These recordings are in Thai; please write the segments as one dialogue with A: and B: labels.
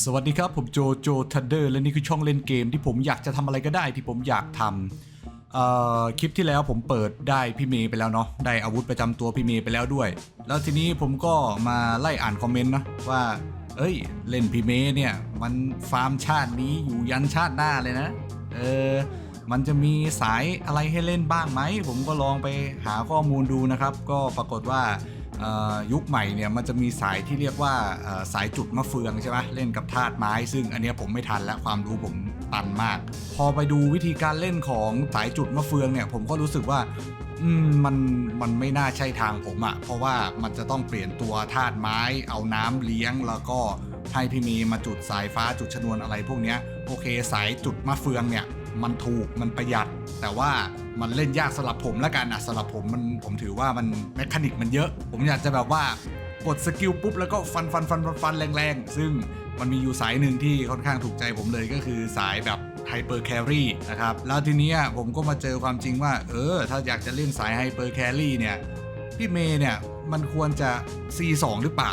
A: สวัสดีครับ ผมโจโจทันเดอร์และนี่คือช่องเล่นเกมที่ผมอยากจะทำอะไรก็ได้ที่ผมอยากทำคลิปที่แล้วผมเปิดได้พี่เมย์ไปแล้วเนาะได้อาวุธประจำตัวพี่เมย์ไปแล้วด้วย แล้วทีนี้ผมก็มาไล่อ่านคอมเมนต์นะว่า เอ้ย เล่นพี่เมย์เนี่ย มันฟาร์มชาตินี้อยู่ยันชาติหน้าเลยนะ เออมันจะมีสายอะไรให้เล่นบ้างไหม ผมก็ลองไปหาข้อมูลดูนะครับ ก็ปรากฏว่า ยุคใหม่เนี่ยมันจะมีสายที่เรียกว่าสายจุดมะเฟืองใช่ไหมเล่นกับธาตุไม้ ซึ่งอันนี้ผมไม่ทันและความรู้ผมตันมาก พอไปดูวิธีการเล่นของสายจุดมะเฟืองเนี่ยผมก็รู้สึกว่ามันมันไม่น่าใช่ทางผมอะ่ะเพราะว่ามันจะต้องเปลี่ยนตัวธาตุไม้ เอาน้ำเลี้ยงแล้วก็ให้พี่มีมาจุดสายฟ้าจุดชนวนอะไรพวกนี้โอเคสายจุดมะเฟืองเนี่ยมันถูกมันประหยัด แต่ว่ามันเล่นยากสำหรับผมแล้วกันอะสำหรับผมมันผมถือว่ามันแมคานิกมันเยอะ ผมอยากจะแบบว่ากดสกิลปุ๊บแล้วก็ฟันฟันฟันฟันฟันแรงๆ ซึ่งมันมีอยู่สายหนึ่งที่ค่อนข้างถูกใจผมเลยก็คือสายแบบไฮเปอร์แครี่นะครับ แล้วทีนี้ผมก็มาเจอความจริงว่า เออ ถ้าอยากจะเล่นสายไฮเปอร์แครี่เนี่ย พี่เมย์เนี่ย มันควรจะ C2 หรือเปล่า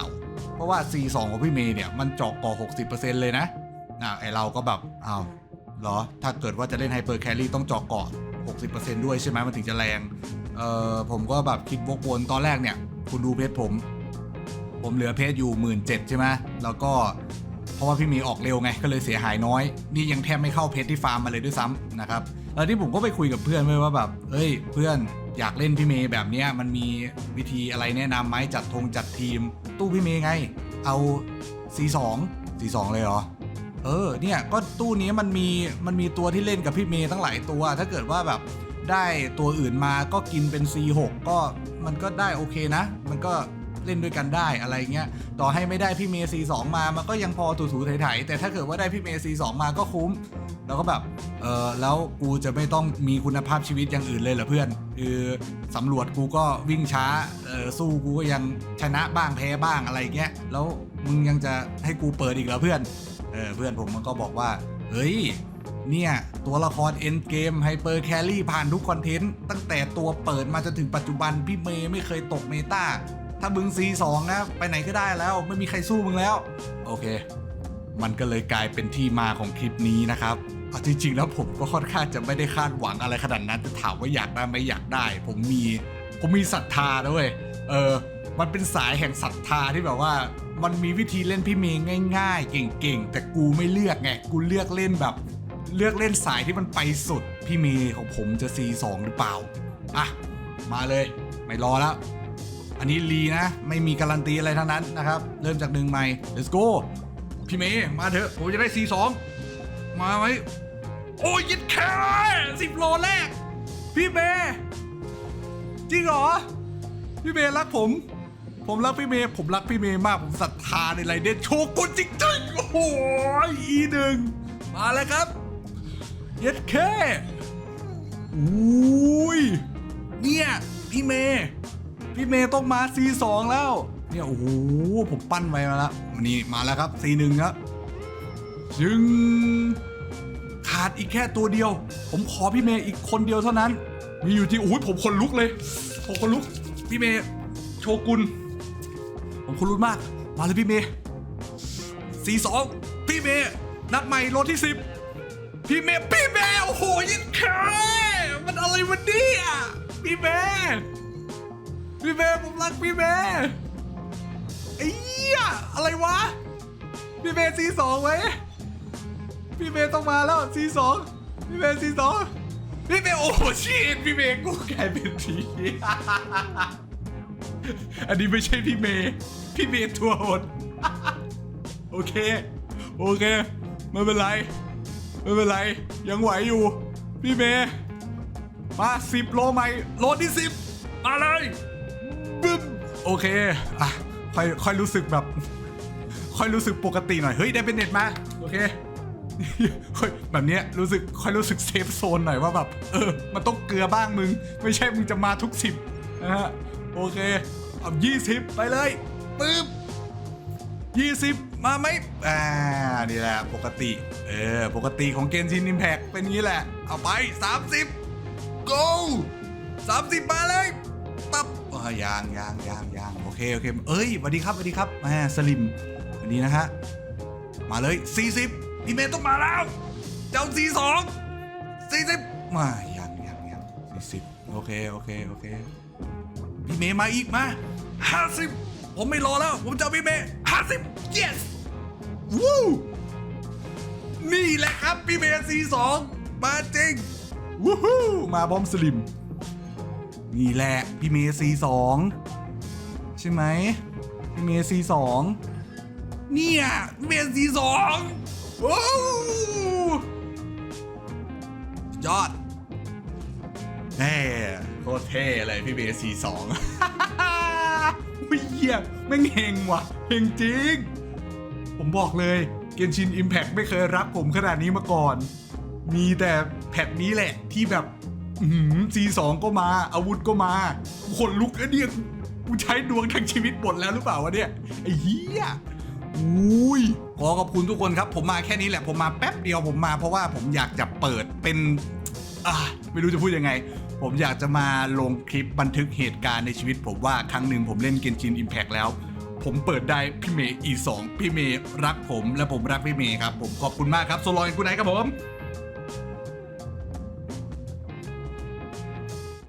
A: เพราะว่า C2 ของพี่เมย์เนี่ย มันเจาะก่อ 60%เลยนะอ่าไอเราก็แบบอ้าว หรอ ถ้าเกิดว่าจะเล่นไฮเปอร์แครี่ต้องเจาะเกาะ 60%ด้วยใช่ไหมมันถึงจะแรง เอ่อ ผมก็แบบคิดวกวนตอนแรกเนี่ย คุณดูเพจผม ผมเหลือเพจอยู่หมื่นเจ็ดใช่ไหมแล้วก็เพราะว่าพี่เมย์ออกเร็วไง ก็เลยเสียหายน้อย นี่ยังแทบไม่เข้าเพจที่ฟาร์มมาเลยด้วยซ้ำนะครับ แล้วที่ผมก็ไปคุยกับเพื่อนไว้ว่าแบบ เอ้ย เพื่อนอยากเล่นพี่เมย์แบบเนี้ยมันมีวิธีอะไรแนะนำไหมจัดธงจัดทีม ตู้พี่เมย์ไง เอา C2 C2 เลยเหรอ เออเนี่ยก็ตู้นี้มันมีมันมีตัวที่เล่นกับพี่เมย์ตั้งหลายตัว ถ้าเกิดว่าแบบได้ตัวอื่นมาก็กินเป็น C6 ก็มันก็ได้โอเคนะ มันก็เล่นด้วยกันได้อะไรเงี้ย ต่อให้ไม่ได้พี่เมย์ C2 มา มันก็ยังพอถูๆไถๆแต่ถ้าเกิดว่าได้พี่เมย์ C2 มาก็คุ้ม แล้วก็แบบ เออแล้วกูจะไม่ต้องมีคุณภาพชีวิตอย่างอื่นเลยเหรอเพื่อน คือสำรวจกูก็วิ่งช้า เออสู้กูก็ยังชนะบ้างแพ้บ้างอะไรเงี้ย แล้วมึงยังจะให้กูเปิดอีกเหรอเพื่อน เออเพื่อนผมมันก็บอกว่า เฮ้ย เนี่ย ตัวละครเอ็นเกมไฮเปอร์แครี่ผ่านทุกคอนเทนต์ ตั้งแต่ตัวเปิดมาจนถึงปัจจุบัน พี่เมย์ไม่เคยตกเมตาถ้ามึง C2 นะ ไปไหนก็ได้แล้ว ไม่มีใครสู้มึงแล้ว โอเค มันก็เลยกลายเป็นที่มาของคลิปนี้นะครับเอาจริงๆ แล้วผมก็ค่อนข้างจะไม่ได้คาดหวังอะไรขนาดนั้นแต่ถามว่าอยากได้ไหมอยากได้ ผมมีผมมีศรัทธาด้วยเออมันเป็นสายแห่งศรัทธาที่แบบว่า มันมีวิธีเล่นพี่เมย์ง่ายๆ เก่งๆ แต่กูไม่เลือกไง กูเลือกเล่นแบบ เลือกเล่นสายที่มันไปสุด พี่เมย์ของผมจะ C2 หรือเปล่า อะ มาเลย ไม่รอแล้ว อันนี้ลีนะ ไม่มีการันตีอะไรทั้งนั้นนะครับ เริ่มจากหนึ่งใหม่ let's go พี่เมย์มาเถอะ ผมจะได้ C2 มาไหมโอ้ยยิดแค่สิบโลแรก พี่เมย์จริงเหรอ พี่เมย์รักผม ผมรักพี่เมย์ผมรักพี่เมย์มากผมศรัทธาในไรเดนโชกุนจริงๆโอ้โหอีหนึ่งมาแล้วครับเย็ดแค่อุ้ยเนี่ยพี่เมย์พี่เมย์ต้องมา C2 แล้ว เนี่ยโอ้โหผมปั้นไว้มาแล้วนี่มาแล้วครับ C1 ครับจึงขาดอีกแค่ตัวเดียว ผมขอพี่เมย์อีกคนเดียวเท่านั้น มีอยู่ที่อุ้ยผมคนลุกเลยผมคนลุกพี่เมย์โชกุน ผมคนรุนมาก มาเลยพี่เมย์สี่สองพี่เมย์นัดใหม่โลที่สิบพี่เมย์พี่เมย์โอ้โหยิงแค่มันอะไรวันนี้อะพี่เมย์พี่เมย์ผมรักพี่เมย์ไอ้เหี้ยอะไรวะ พี่เมย์สี่สองไว้พี่เมย์ต้องมาแล้วซีสองพี่เมย์ซีสองพี่เมย์โอ้โหชีตพี่เมย์กูกลายเป็นที อันนี้ไม่ใช่พี่เมย์ พี่เมย์ตัวหดโอเค โอเค ไม่เป็นไร ไม่เป็นไร ยังไหวอยู่ พี่เมย์ มาสิบโลใหม่ โลที่สิบมาเลยบึ้มโอเค อะ ค่อย ค่อยรู้สึกแบบ ค่อยรู้สึกปกติหน่อย เฮ้ย ได้เป็นเน็ตมา โอเคเฮ้ยแบบเนี้ยรู้สึกค่อยรู้สึกเซฟโซนหน่อยว่าแบบ เออ มันต้องเกลือบ้างมึง ไม่ใช่มึงจะมาทุกสิบนะฮะ โอเคเอายี่สิบไปเลยปึ๊บยี่สิบมาไหมอ่า นี่แหละ ปกติ เออ ปกติของเกนชินอิมแพกเป็นงี้แหละ เอาไป 30 go 30 มาเลยปั๊บอ่ายางยางยางยางโอเค โอเค เอ้ยสวัสดีครับสวัสดีครับแหมสลิมสวัสดีนะฮะ มาเลย 40พี่เมย์ต้องมาแล้ว เจ้า 42 40 มายังยังยัง40 โอเค โอเค โอเค พี่เมย์มาอีกมา50ผมไม่รอแล้ว ผมจะเอาพี่เมย์50 yes วู้นี่แหละครับพี่เมย์42มาจริงวู้ฮู้มาบอมสลิม นี่แหละพี่เมย์42ใช่ไหมพี่เมย์42เนี่ยเมสซีสองโอ้ยอดแน่โค ตรเท่เลยพี่เมสซีสองเฮียแม่งเฮงว่ะเฮงจริง ผมบอกเลย เกนชินอิมแพ t ไม่เคยรักผมขนาดนี้มาก่อน มีแต่แพทนี้แหละที่แบบซีสองก็มา อาวุธก็มาคนลุกแล้เนี่ยกูใช้ดวงทั้งชีวิตหมดแล้วหรือเปล่าวะเนี่ยไอ้เหี้ยอุ้ยขอขอบคุณทุกคนครับ ผมมาแค่นี้แหละผมมาแป๊บเดียวผมมาเพราะว่าผมอยากจะเปิดเป็น อ่าไม่รู้จะพูดยังไง ผมอยากจะมาลงคลิปบันทึกเหตุการณ์ในชีวิต ผมว่าครั้งหนึ่งผมเล่นเกนจินอิมแพกแล้ว ผมเปิดได้พี่เมย์อีสองพี่เมย์รักผมและผมรักพี่เมย์ครับผมขอบคุณมากครับโซลอยคุณไหนครับผม